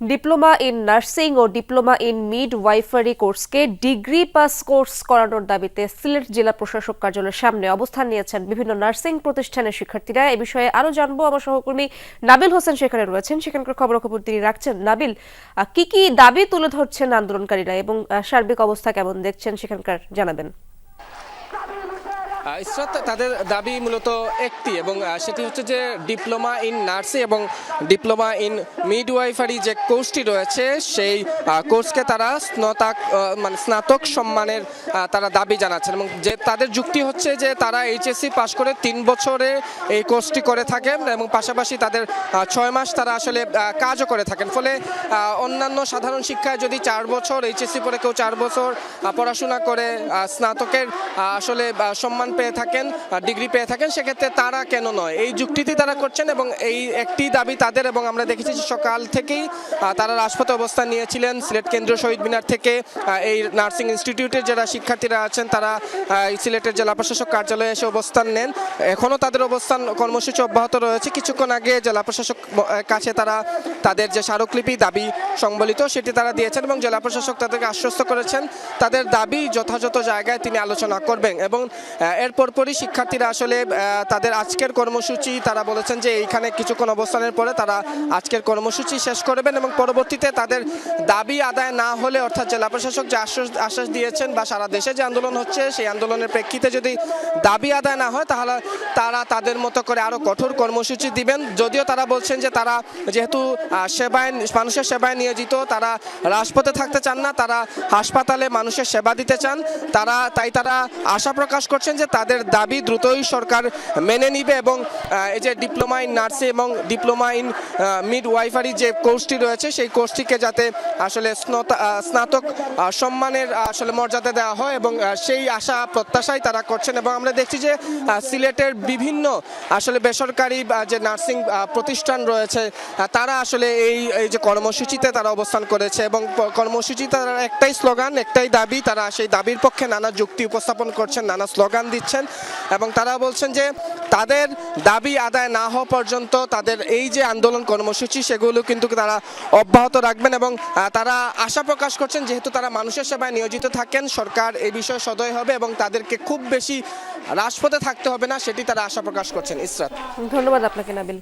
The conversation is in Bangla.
ডিপ্লোমা ইন নার্সিং ও ডিপ্লোমা ইন মিড ওয়াইফারি কোর্সকে ডিগ্রি পাস কোর্স করানোর দাবিতে সিলেট জেলা প্রশাসক কার্যালয়ের সামনে অবস্থান নিয়েছেন বিভিন্ন নার্সিং প্রতিষ্ঠানের শিক্ষার্থীরা। এ বিষয়ে আরও জানব। আমার সহকর্মী নাবিল হোসেন সেখানে রয়েছেন। সেখানকার খবরাখবর তিনি রাখছেন। নাবিল কি কি দাবি তুলে ধরছেন আন্দোলনকারীরা এবং সার্বিক অবস্থা কেমন দেখছেন সেখানকার জানাবেন। ইসরাত তাদের দাবি মূলত একটি এবং সেটি হচ্ছে যে ডিপ্লোমা ইন নার্সিং এবং ডিপ্লোমা ইন মিডওয়াইফারি যে কোর্সটি রয়েছে, সেই কোর্সকে তারা স্নাতক মানে স্নাতক সম্মানের তারা দাবি জানাচ্ছেন এবং যে তাদের যুক্তি হচ্ছে যে তারা এইচএসসি পাশ করে তিন বছরে এই কোর্সটি করে থাকেন এবং পাশাপাশি তাদের ছয় মাস তারা আসলে কাজও করে থাকেন। ফলে অন্যান্য সাধারণ শিক্ষায় যদি চার বছর, এইচএসসি পরে কেউ চার বছর পড়াশোনা করে স্নাতকের আসলে সম্মান পেয়ে থাকেন ডিগ্রি পেয়ে থাকেন, সেক্ষেত্রে তারা কেন নয়? এই যুক্তিটি তারা করছেন এবং এই একটি দাবি তাদের এবং আমরা দেখেছি সকাল থেকেই তারা রাজপথে অবস্থান নিয়েছিলেন। সিলেট কেন্দ্রীয় শহীদ মিনার থেকে এই নার্সিং ইনস্টিটিউটের যারা শিক্ষার্থীরা আছেন, তারা সিলেটের জেলা প্রশাসক কার্যালয়ে এসে অবস্থান নেন। এখনও তাদের অবস্থান কর্মসূচি অব্যাহত রয়েছে। কিছুক্ষণ আগে জেলা প্রশাসক কাছে তারা তাদের যে স্মারকলিপি, দাবি সম্বলিত, সেটি তারা দিয়েছেন এবং জেলা প্রশাসক তাদেরকে আশ্বস্ত করেছেন। তাদের দাবি যথাযথ জায়গায় তিনি আলোচনা করবেন এবং এর পরপরই শিক্ষার্থীরা আসলে তাদের আজকের কর্মসূচি, তারা বলেছেন যে এইখানে কিছুক্ষণ অবস্থানের পরে তারা আজকের কর্মসূচি শেষ করবেন এবং পরবর্তীতে তাদের দাবি আদায় না হলে অর্থাৎ জেলা প্রশাসক যে আশ্বাস আশ্বাস দিয়েছেন বা সারা দেশে যে আন্দোলন হচ্ছে, সেই আন্দোলনের প্রেক্ষিতে যদি দাবি আদায় না হয়, তাহলে তারা তাদের মতো করে আরও কঠোর কর্মসূচি দিবেন। যদিও তারা বলছেন যে তারা যেহেতু সেবায়, মানুষের সেবায় নিয়োজিত, তারা রাজপথে থাকতে চান না, তারা হাসপাতালে মানুষের সেবা দিতে চান, তারা, তাই তারা আশা প্রকাশ করছেন যে তাদের দাবি দ্রুতই সরকার মেনে নিবে এবং এই যে ডিপ্লোমা ইন নার্সিং এবং ডিপ্লোমা ইন মিড ওয়াইফারি যে কোর্সটি রয়েছে, সেই কোর্সটিকে যাতে আসলে স্নতা- স্নাতক সম্মানের আসলে মর্যাদা দেওয়া হয় এবং সেই আশা প্রত্যাশাই তারা করছেন এবং আমরা দেখছি যে সিলেটের বিভিন্ন আসলে বেসরকারি যে নার্সিং প্রতিষ্ঠান রয়েছে তারা আসলে এই এই যে কর্মসূচিতে তারা অবস্থান করেছে এবং প- কর্মসূচি তারা একটাই স্লোগান, একটাই দাবি, তারা সেই দাবির পক্ষে নানা যুক্তি উপস্থাপন করছেন, নানা স্লোগান দিচ্ছেন এবং তারা বলছেন যে তাদের দাবি আদায় না হওয়া পর্যন্ত তাদের এই যে আন্দোলন কর্মসূচি, সেগুলো কিন্তু তারা অব্যাহত রাখবেন এবং তারা আশা প্রকাশ করছেন যেহেতু তারা মানুষের সেবায় নিয়োজিত থাকেন, সরকার এই বিষয়ে সদয় হবে এবং তাদেরকে খুব বেশি রাজপথে থাকতে হবে না, সেটি তারা আশা প্রকাশ করছেন। ইসরাত। ধন্যবাদ আপনাকে, নাবিল।